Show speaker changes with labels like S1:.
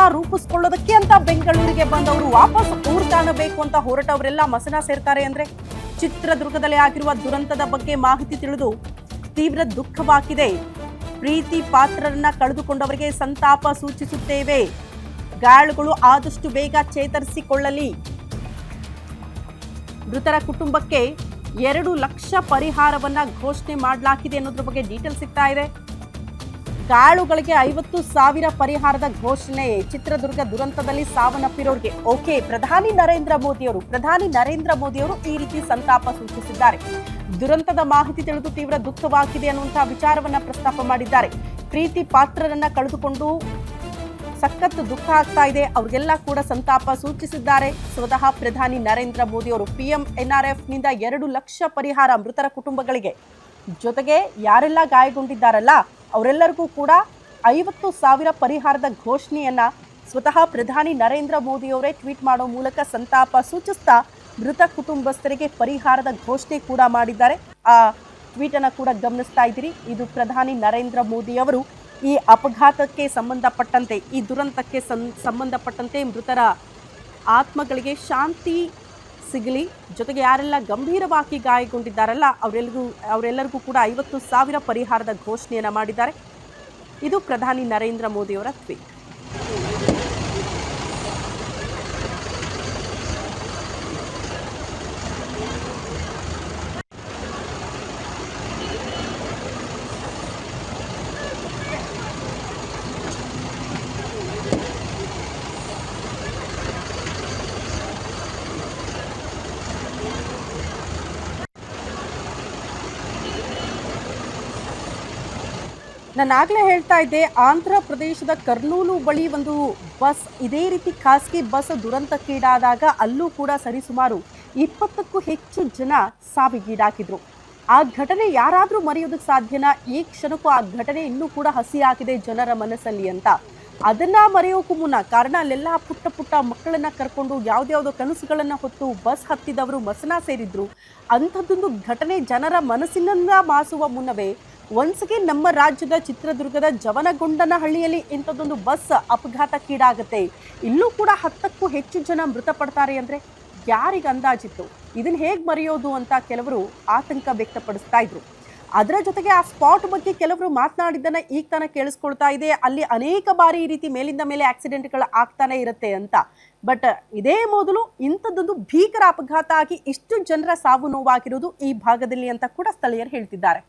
S1: ಜೀವನವನ್ನ ರೂಪಿಸ್ಕೊಳ್ಳೋದಕ್ಕೆ ಅಂತ ಬೆಂಗಳೂರಿಗೆ ಬಂದವರು ವಾಪಸ್ ಊರು ಕಾಣಬೇಕು ಅಂತ ಹೊರಟವರೆಲ್ಲ ಮಸನ ಸೇರ್ತಾರೆ ಅಂದ್ರೆ ಚಿತ್ರದುರ್ಗದಲ್ಲಿ ಆಗಿರುವ ದುರಂತದ ಬಗ್ಗೆ ಮಾಹಿತಿ ತಿಳಿದು ತೀವ್ರ ದುಃಖವಾಗಿದೆ. ಪ್ರೀತಿ ಪಾತ್ರರನ್ನ ಕಳೆದುಕೊಂಡವರಿಗೆ ಸಂತಾಪ ಸೂಚಿಸುತ್ತೇವೆ. ಗಾಯಾಳುಗಳು ಆದಷ್ಟು ಬೇಗ ಚೇತರಿಸಿಕೊಳ್ಳಲಿ. ಮೃತರ ಕುಟುಂಬಕ್ಕೆ ಎರಡು ಲಕ್ಷ ಪರಿಹಾರವನ್ನ ಘೋಷಣೆ ಮಾಡಲಾಗಿದೆ ಅನ್ನೋದ್ರ ಬಗ್ಗೆ ಡೀಟೇಲ್ ಸಿಗ್ತಾ ಇದೆ. ಗಾಯಾಳುಗಳಿಗೆ ಐವತ್ತು ಸಾವಿರ ಪರಿಹಾರದ ಘೋಷಣೆ. ಚಿತ್ರದುರ್ಗ ದುರಂತದಲ್ಲಿ ಸಾವನ್ನಪ್ಪಿರೋರಿಗೆ ಓಕೆ. ಪ್ರಧಾನಿ ನರೇಂದ್ರ ಮೋದಿಯವರು, ಪ್ರಧಾನಿ ನರೇಂದ್ರ ಮೋದಿಯವರು ಈ ರೀತಿ ಸಂತಾಪ ಸೂಚಿಸಿದ್ದಾರೆ. ದುರಂತದ ಮಾಹಿತಿ ತಿಳಿದು ತೀವ್ರ ದುಃಖವಾಗಿದೆ ಅನ್ನುವಂತಹ ವಿಚಾರವನ್ನ ಪ್ರಸ್ತಾಪ ಮಾಡಿದ್ದಾರೆ. ಪ್ರೀತಿ ಪಾತ್ರರನ್ನ ಕಳೆದುಕೊಂಡು ಸಖತ್ತು ದುಃಖ ಆಗ್ತಾ ಇದೆ. ಅವ್ರಿಗೆಲ್ಲ ಕೂಡ ಸಂತಾಪ ಸೂಚಿಸಿದ್ದಾರೆ. ಸ್ವತಃ ಪ್ರಧಾನಿ ನರೇಂದ್ರ ಮೋದಿ ಅವರು ಪಿಎಂ ಎನ್ಆರ್ಎಫ್ನಿಂದ ಎರಡು ಲಕ್ಷ ಪರಿಹಾರ ಮೃತರ ಕುಟುಂಬಗಳಿಗೆ ಜೊತೆಗೆ ಯಾರೆಲ್ಲ ಗಾಯಗೊಂಡಿದ್ದಾರಲ್ಲ ಅವರೆಲ್ಲರಿಗೂ ಕೂಡ ಐವತ್ತು ಸಾವಿರ ಪರಿಹಾರದ ಘೋಷಣೆಯನ್ನು ಸ್ವತಃ ಪ್ರಧಾನಿ ನರೇಂದ್ರ ಮೋದಿಯವರೇ ಟ್ವೀಟ್ ಮಾಡೋ ಮೂಲಕ ಸಂತಾಪ ಸೂಚಿಸ್ತಾ ಮೃತ ಕುಟುಂಬಸ್ಥರಿಗೆ ಪರಿಹಾರದ ಘೋಷಣೆ ಕೂಡ ಮಾಡಿದ್ದಾರೆ. ಆ ಟ್ವೀಟನ್ನು ಕೂಡ ಗಮನಿಸ್ತಾ ಇದ್ದೀರಿ. ಇದು ಪ್ರಧಾನಿ ನರೇಂದ್ರ ಮೋದಿ ಅವರು ಈ ಅಪಘಾತಕ್ಕೆ ಸಂಬಂಧಪಟ್ಟಂತೆ, ಈ ದುರಂತಕ್ಕೆ ಸಂಬಂಧಪಟ್ಟಂತೆ ಮೃತರ ಆತ್ಮಗಳಿಗೆ ಶಾಂತಿ ಸಿಗಲಿ. ಜೊತೆಗೆ ಯಾರೆಲ್ಲ ಗಂಭೀರವಾಗಿ ಗಾಯಗೊಂಡಿದ್ದಾರಲ್ಲ ಅವರೆಲ್ಲರಿಗೂ ಅವರೆಲ್ಲರಿಗೂ ಕೂಡ ಐವತ್ತು ಸಾವಿರ ಪರಿಹಾರದ ಘೋಷಣೆಯನ್ನು ಮಾಡಿದ್ದಾರೆ. ಇದು ಪ್ರಧಾನಿ ನರೇಂದ್ರ ಮೋದಿಯವರ ಟ್ವೀಟ್. ನಾನು ಆಗಲೇ ಹೇಳ್ತಾ ಇದ್ದೆ, ಆಂಧ್ರ ಪ್ರದೇಶದ ಕರ್ನೂಲು ಬಳಿ ಒಂದು ಬಸ್, ಇದೇ ರೀತಿ ಖಾಸಗಿ ಬಸ್ ದುರಂತಕ್ಕೀಡಾದಾಗ ಅಲ್ಲೂ ಕೂಡ ಸರಿಸುಮಾರು ಇಪ್ಪತ್ತಕ್ಕೂ ಹೆಚ್ಚು ಜನ ಸಾವಿಗೀಡಾಕಿದ್ರು ಆ ಘಟನೆ ಯಾರಾದರೂ ಮರೆಯೋದಕ್ಕೆ ಸಾಧ್ಯನಾ? ಈ ಕ್ಷಣಕ್ಕೂ ಆ ಘಟನೆ ಇನ್ನೂ ಕೂಡ ಹಸಿಯಾಗಿದೆ ಜನರ ಮನಸ್ಸಲ್ಲಿ ಅಂತ. ಅದನ್ನ ಮರೆಯೋಕ್ಕೂ ಮುನ್ನ, ಕಾರಣ ಅಲ್ಲೆಲ್ಲ ಪುಟ್ಟ ಪುಟ್ಟ ಮಕ್ಕಳನ್ನ ಕರ್ಕೊಂಡು ಯಾವ್ದ್ಯಾವ್ದೋ ಕನಸುಗಳನ್ನ ಹೊತ್ತು ಬಸ್ ಹತ್ತಿದವರು ಮಸನ ಸೇರಿದ್ರು. ಅಂಥದ್ದೊಂದು ಘಟನೆ ಜನರ ಮನಸ್ಸಿನಿಂದ ಮಾಸುವ ಮುನ್ನವೇ ಒನ್ಸ್ಗೆ ನಮ್ಮ ರಾಜ್ಯದ ಚಿತ್ರದುರ್ಗದ ಜವನಗೊಂಡನಹಳ್ಳಿಯಲ್ಲಿ ಇಂಥದ್ದೊಂದು ಬಸ್ ಅಪಘಾತಕ್ಕೀಡಾಗುತ್ತೆ. ಇಲ್ಲೂ ಕೂಡ ಹತ್ತಕ್ಕೂ ಹೆಚ್ಚು ಜನ ಮೃತಪಡ್ತಾರೆ ಅಂದರೆ ಯಾರಿಗೆ ಅಂದಾಜಿತ್ತು? ಇದನ್ನು ಹೇಗೆ ಮರೆಯೋದು ಅಂತ ಕೆಲವರು ಆತಂಕ ವ್ಯಕ್ತಪಡಿಸ್ತಾ ಇದ್ರು. ಅದರ ಜೊತೆಗೆ ಆ ಸ್ಪಾಟ್ ಬಗ್ಗೆ ಕೆಲವರು ಮಾತನಾಡಿದ್ದನ್ನ ಈಗ ತಾನ ಕೇಳಿಸ್ಕೊಳ್ತಾ ಇದೆ. ಅಲ್ಲಿ ಅನೇಕ ಬಾರಿ ಈ ರೀತಿ ಮೇಲಿಂದ ಮೇಲೆ ಆಕ್ಸಿಡೆಂಟ್ಗಳು ಆಗ್ತಾನೆ ಇರುತ್ತೆ ಅಂತ. ಬಟ್ ಇದೇ ಮೊದಲು ಇಂಥದ್ದೊಂದು ಭೀಕರ ಅಪಘಾತ ಆಗಿ ಇಷ್ಟು ಜನರ ಸಾವು ನೋವಾಗಿರೋದು ಈ ಭಾಗದಲ್ಲಿ ಅಂತ ಕೂಡ ಸ್ಥಳೀಯರು ಹೇಳ್ತಿದ್ದಾರೆ.